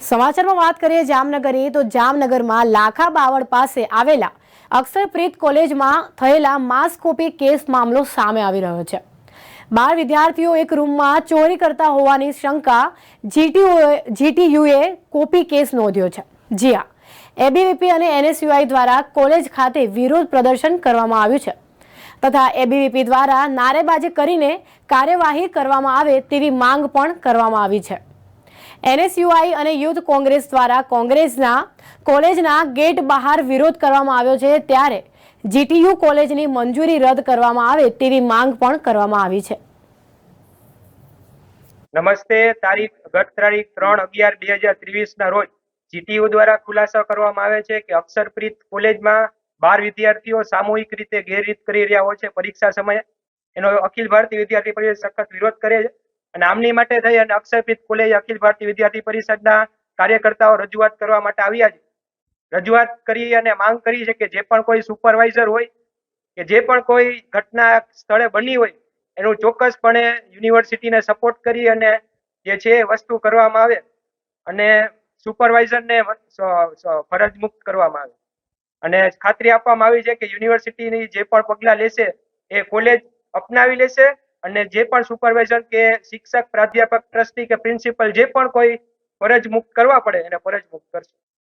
સમાચારમાં વાત કરીએ જામનગરની, તો જામનગરમાં લાખા બાવળ પાસે આવેલા અક્ષરપ્રીત કોલેજમાં થયેલા માસ કોપી કેસ મામલો સામે આવી રહ્યો છે. બાર વિદ્યાર્થીઓ એક રૂમમાં ચોરી કરતા હોવાની શંકા જીટીયુએ જીટીયુએ કોપી કેસ નોંધ્યો છે. જી હા, એબીવીપી અને એનએસયુઆઈ દ્વારા કોલેજ ખાતે વિરોધ પ્રદર્શન કરવામાં આવ્યું છે. તથા એબીવીપી દ્વારા નારેબાજી કરીને કાર્યવાહી કરવામાં આવે તેવી માંગ પણ કરવામાં આવી છે. એનએસયુઆઈ અને યુથ કોંગ્રેસ દ્વારા કોંગ્રેસના કોલેજના ગેટ બહાર વિરોધ કરવામાં આવ્યો છે ત્યારે જીટીયુ કોલેજની મંજૂરી રદ કરવામાં આવે તેવી માંગ પણ કરવામાં આવી છે. નમસ્તે, તારીખ, ગત તારીખ ત્રણ અગિયાર બે હજાર ત્રેવીસ ના રોજ જીટીયુ દ્વારા ખુલાસો કરવામાં આવે છે કે અક્ષરપ્રીત કોલેજમાં બાર વિદ્યાર્થીઓ સામૂહિક રીતે ગેરરીત કરી રહ્યા હોય છે પરીક્ષા સમયે. એનો અખિલ ભારતીય વિદ્યાર્થી પરિષદ સખત વિરોધ કરે છે. અને આમની માટે થઈ અને અક્ષરપ્રીત કોલેજ અખિલ ભારતીય વિદ્યાર્થી પરિષદના કાર્યકર્તાઓ રજૂઆત કરવા માટે આવ્યા છે. રજૂઆત કરી અને માંગ કરી છે કે જે પણ કોઈ સુપરવાઇઝર હોય કે જે પણ કોઈ ઘટના સ્થળે બની હોય એનું ચોક્કસપણે યુનિવર્સિટીને સપોર્ટ કરી અને જે છે એ વસ્તુ કરવામાં આવે અને સુપરવાઇઝરને ફરજ મુક્ત કરવામાં આવે. અને ખાતરી આપવામાં આવી છે કે યુનિવર્સિટીની જે પણ પગલાં લેશે એ કોલેજ અપનાવી લેશે અને જે પણ સુપરવાઇઝર કે શિક્ષક, પ્રાધ્યાપક ટ્રસ્ટી કે પ્રિન્સિપલ જે પણ કોઈ ફરજ મુક્ત કરવા પડે, એને ફરજ મુક્ત કરશે.